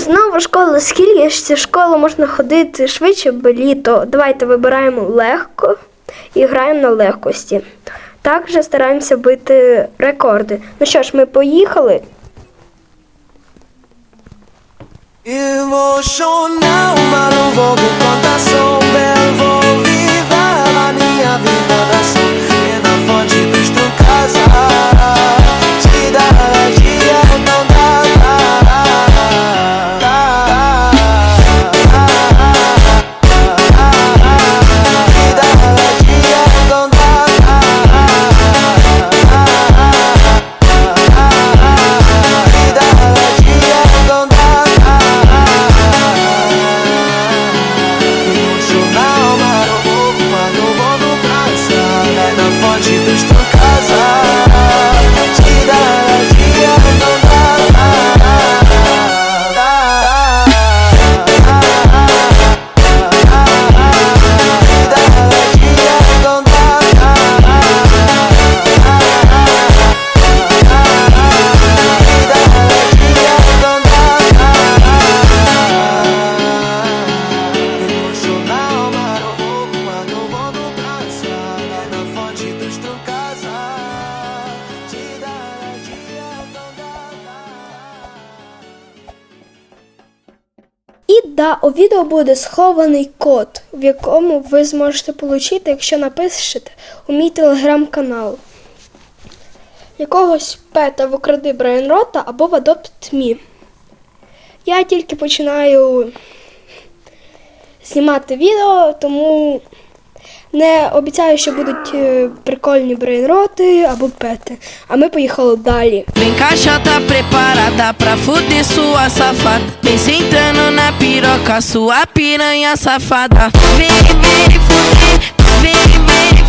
знову школа. Скільки ж цю школу можна ходити швидше, бо літо. Давайте вибираємо легко і граємо на легкості. Також стараємося бити рекорди. Ну що ж, ми поїхали. Emocional, não vou por conta sou vou viver a minha vida да, у відео буде схований код, в якому ви зможете отримати, якщо напишете у мій телеграм-канал. Якогось пета в укради Брайнрота або в Adopt Me. Я тільки починаю знімати відео, тому не обіцяю, що будуть е, прикольні брейнроти або пети. А ми поїхали далі. Na piroca, sua piranha safada. Vem, vem fuder, vem, vem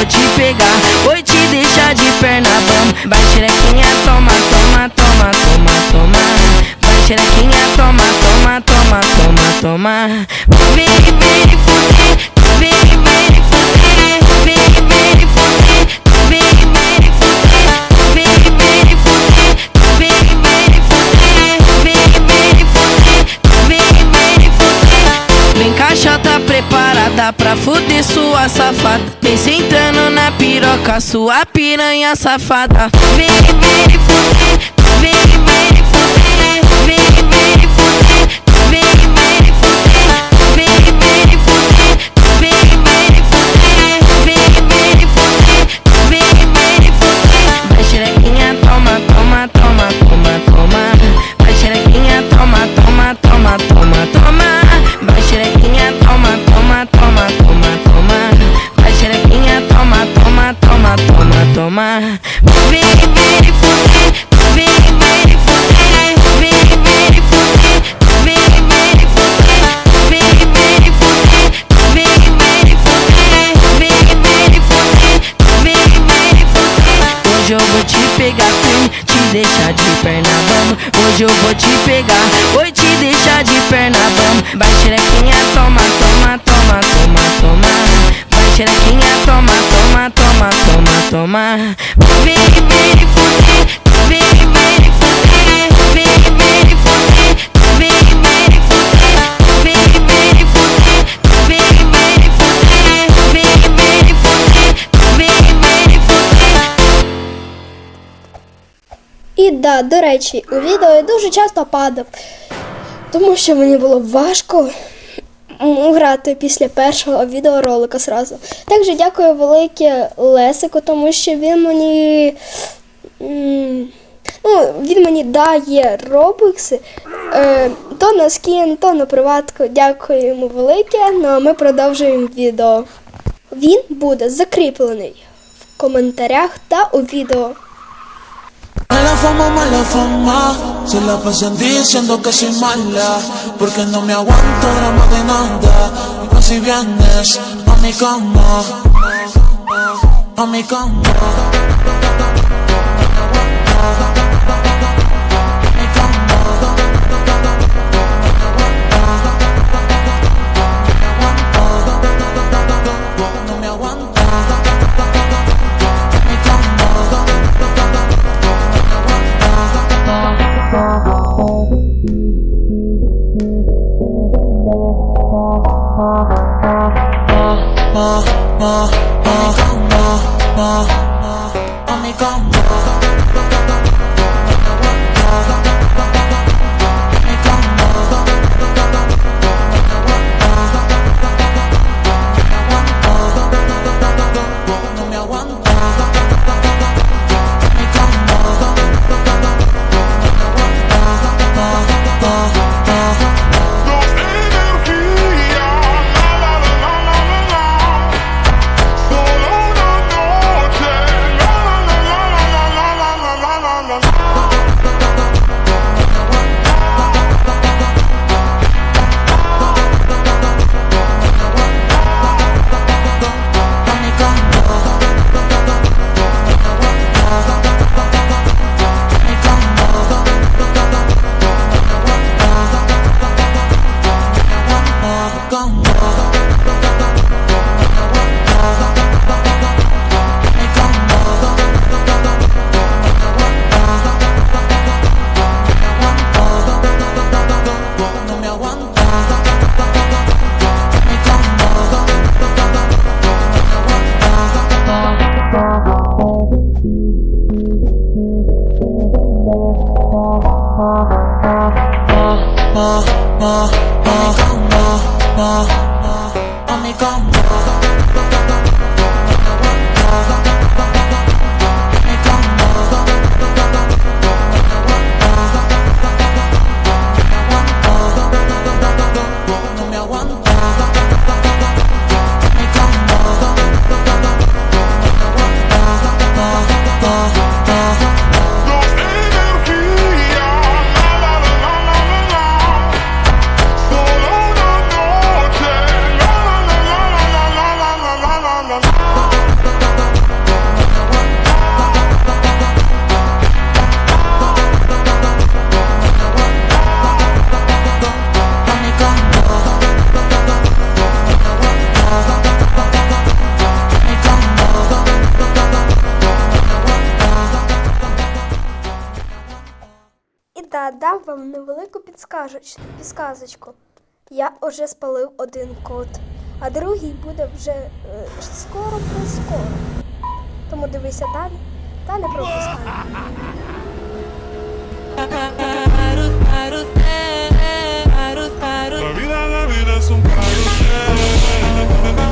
vou te pegar, vou te deixar de perna bamba. Vai xerequinha, toma, toma, toma, toma, toma. Vai xerequinha, toma, toma, toma, toma, toma. Vem, vem fuder, pra fuder sua safada. Vem sentando na piroca, sua piranha safada. Vem, vem fuder, vem, vem Hoje eu vou te pegar, vou te deixar de perna bamba. Vai xerequinha, toma, toma, toma, toma, toma. Vai xerequinha, toma, toma, toma, toma, toma. Vem, vem vem, До речі, у відео я дуже часто падав, тому що мені було важко грати після першого відеоролика сразу. Також дякую велике Лесику, тому що він мені. Ну, Він мені дає робокси, е, то на скін, то на приватку. Дякую йому велике, ну а ми продовжуємо відео. Він буде закріплений в коментарях та у відео. fama, mala fama. Se la pasan diciendo que soy mala Porque no me aguanto drama de nada. Pues si vienes a mi cama A mi cama. No me aguanto та дам вам невелику підсказочку. Я вже спалив один код, а другий буде вже е, скоро прискоро Тому дивися далі та не пропускай. La vida, la vida es un carrusel.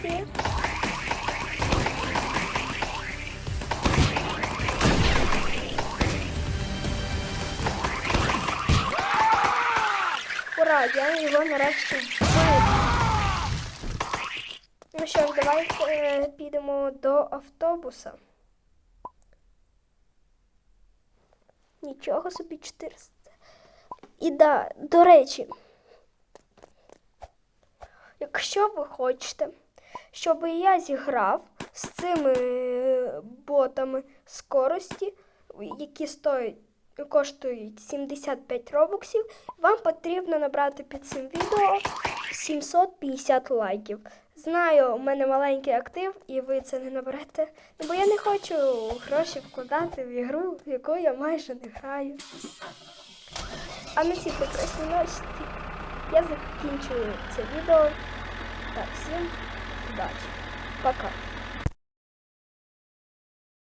Своєї. Ура, я його нарешті. Ну що ж, давайте е, підемо до автобуса. Нічого собі 400. І да, до речі, якщо ви хочете, щоб я зіграв з цими е, ботами скорості, які стоять, коштують 75 робоксів, вам потрібно набрати під цим відео 750 лайків. Знаю, у мене маленький актив, і ви це не наберете. Бо я не хочу гроші вкладати в ігру, в яку я майже не граю. А на цій прекрасній ночі я закінчую це відео. Так, всім удачі. Пока.